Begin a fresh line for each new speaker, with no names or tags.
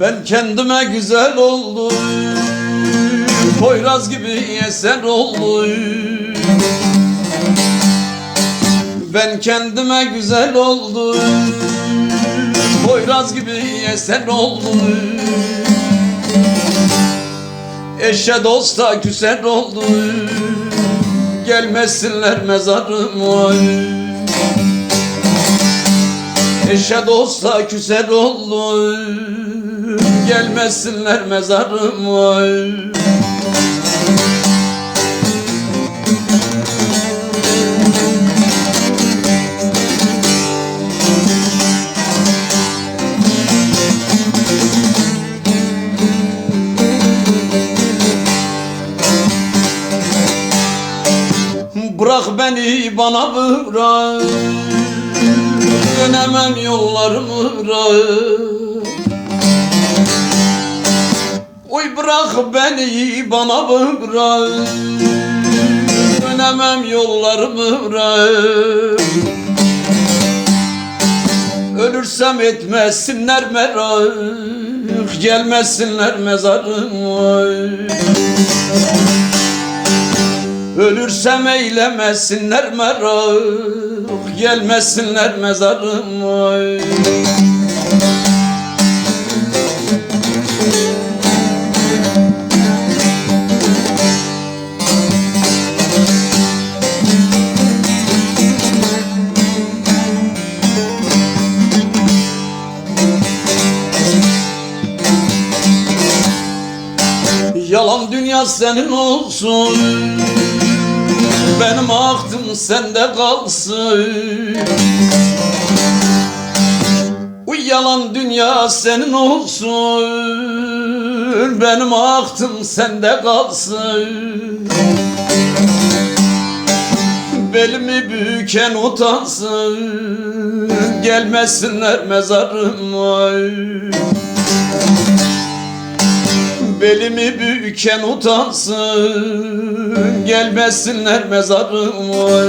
Ben kendime güzel oldum Poyraz gibi eser oldum. Ben kendime güzel oldum. Poyraz gibi eser oldum. Eşe dosta küser oldum. Gelmesinler mezarıma. Eşe dosta küser oldu Gelmesinler mezarıma Bırak beni bana bırak. Dönemem yollarımı bırak. Oy bırak beni bana bırak. Dönemem yollarımı bırak. Ölürsem etmesinler merak Gelmesinler mezarıma Ölürsem eylemesinler merak Gelmesinler mezarıma Yalan dünya senin olsun. Benim aklım sende kalsın. Bu yalan dünya senin olsun. Benim aklım sende kalsın. Belimi büken utansın. Gelmesinler mezarıma belimi büken utansın Gelmesinler mezarıma